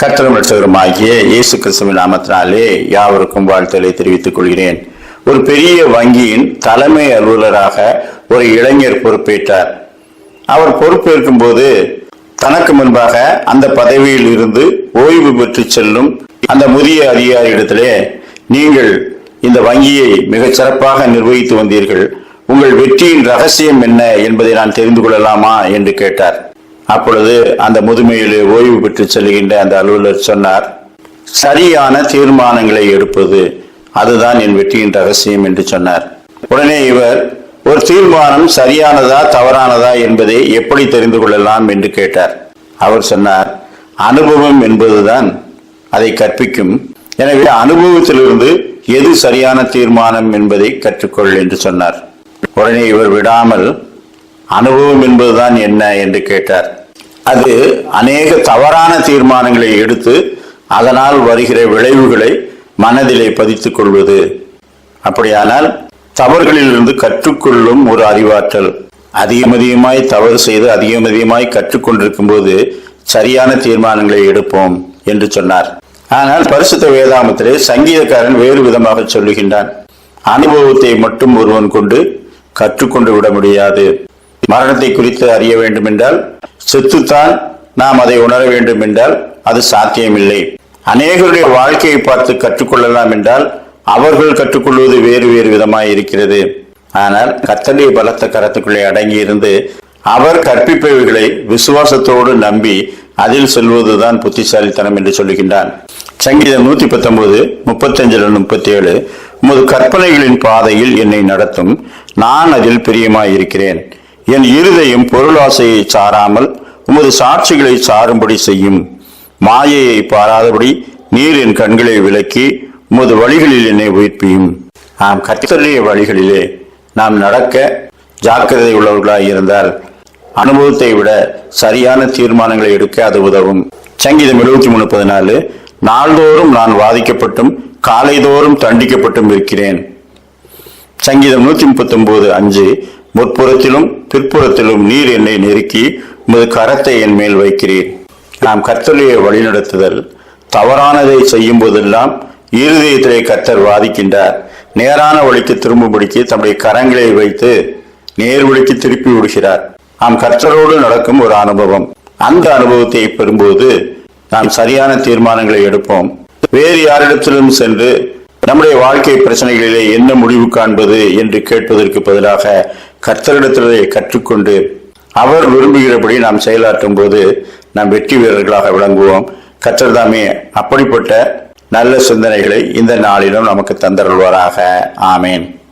கர்த்தரும் ரட்சகருமாகிய இயேசு கிறிஸ்துவின் நாமத்தினாலே யாவருக்கும் வாழ்த்தலை தெரிவித்துக் கொள்கிறேன். ஒரு பெரிய வங்கியின் தலைமை அலுவலராக ஒரு இளைஞர் பொறுப்பேற்றார். அவர் பொறுப்பேற்கும் போது தனக்கு முன்பாக அந்த பதவியில் இருந்து ஓய்வு பெற்று செல்லும் அந்த முதிய அதிகாரியிடத்திலே நீங்கள் இந்த வங்கியை மிகச் சிறப்பாக நிர்வகித்து வந்தீர்கள். உங்கள் வெற்றியின் ரகசியம் என்ன என்பதை நான் தெரிந்து கொள்ளலாமா? என்று கேட்டார். அப்பொழுது அந்த முதுமையிலே ஓய்வு பெற்று செல்கின்ற அந்த அலுவலர் சொன்னார் சரியான தீர்மானங்களை எடுப்பது அதுதான் என் வெற்றியின் ரகசியம் என்று சொன்னார். உடனே இவர் ஒரு தீர்மானம் சரியானதா தவறானதா என்பதை எப்படி தெரிந்து கொள்ளலாம்? என்று கேட்டார். அவர் சொன்னார் அனுபவம் என்பதுதான் அதை கற்பிக்கும். எனவே அனுபவத்திலிருந்து எது சரியான தீர்மானம் என்பதை கற்றுக்கொள் என்று சொன்னார். உடனே இவர் விடாமல் அனுபவம் என்பதுதான் என்ன? என்று கேட்டார். அது அநேக தவறான தீர்மானங்களை எடுத்து அதனால் வருகிற விளைவுகளை மனதிலே பதித்துக் கொள்வது. அப்படியானால் தவறுகளிலிருந்து கற்றுக்கொள்ளும் ஒரு அறிவாற்றல். அதிகம் அதிகமாய் தவறு செய்து அதிகம் அதிகமாய் கற்றுக்கொண்டிருக்கும் போது சரியான தீர்மானங்களை எடுப்போம் என்று சொன்னார். ஆனால் பரிசுத்த வேதாமத்திலே சங்கீதக்காரன் வேறு விதமாக சொல்லுகின்றான். அனுபவத்தை மட்டும் ஒருவன் கொண்டு கற்றுக்கொண்டு விட முடியாது. மரணத்தை குறித்து அறிய வேண்டும் என்றால் செத்துத்தான் நாம் அதை உணர வேண்டும் என்றால் அது சாத்தியமில்லை. அநேகருடைய வாழ்க்கையை பார்த்து கற்றுக்கொள்ளலாம் என்றால் அவர்கள் கற்றுக்கொள்வது வேறு வேறு விதமாய் இருக்கிறது. ஆனால் கத்தடைய பலத்த கரத்துக்குள்ளே அடங்கி இருந்து அவர் கற்பிப்பவைகளை விசுவாசத்தோடு நம்பி அதில் செல்வதுதான் புத்திசாலித்தனம் என்று சொல்லுகின்றான். சங்கீதம் நூத்தி பத்தொன்பது முப்பத்தஞ்சுல முப்பத்தி ஏழு உமது கற்பனைகளின் பாதையில் என்னை நடத்தும் நான் அதில் பிரியமாயிருக்கிறேன் என் இருதையும் பொருளாசையை சாராமல் உமது சாட்சிகளை சாரும்படி செய்யும். மாயையை பாராதபடி நீர் என் கண்களை விலக்கி உமது வழிகளில் என்னை உயிர்ப்பியும். நாம் கத்தருடைய வழிகளிலே நாம் நடக்க ஜாக்கிரதை உள்ளவர்களாக இருந்தால் அனுபவத்தை விட சரியான தீர்மானங்களை எடுக்க அது உதவும். சங்கீதம் எழுபத்தி மூணு பதினாலு நாள்தோறும் நான் வாதிக்கப்பட்டும் காலைதோறும் தண்டிக்கப்பட்டும் இருக்கிறேன். சங்கீதம் நூத்தி முப்பத்தி ஒன்பது அஞ்சு முற்புறத்திலும் பிற்புறத்திலும் நீர் என்னை நெருக்கி உமது கரத்தை என் மேல் வைக்கிறீர். நாம் கர்த்தருடைய வழிநடத்துதல் தவறானதை செய்யும் போதெல்லாம் இருதயத்திலே கர்த்தர் வாதிக்கின்றார். நேரான வழிக்கு திரும்பும்படிக்கு தம்முடைய கரங்களை வைத்து நேர் வழிக்கு திருப்பி விடுகிறார். நாம் கர்த்தரோடு நடக்கும் ஒரு அனுபவம். அந்த அனுபவத்தை பெறும்போது நாம் சரியான தீர்மானங்களை எடுப்போம். வேறு யாரிடத்திலும் சென்று நம்முடைய வாழ்க்கை பிரச்சனைகளிலே என்ன முடிவு காண்பது என்று கேட்பதற்கு பதிலாக கர்த்தரிடத்திலே கற்றுக்கொண்டு அவர் விரும்புகிறபடி நாம் செயலாற்றும் போது நாம் வெற்றி வீரர்களாக விளங்குவோம். கர்த்தர் தாமே அப்படிப்பட்ட நல்ல சிந்தனைகளை இந்த நாளிலும் நமக்கு தந்தருள்வாராக. ஆமேன்.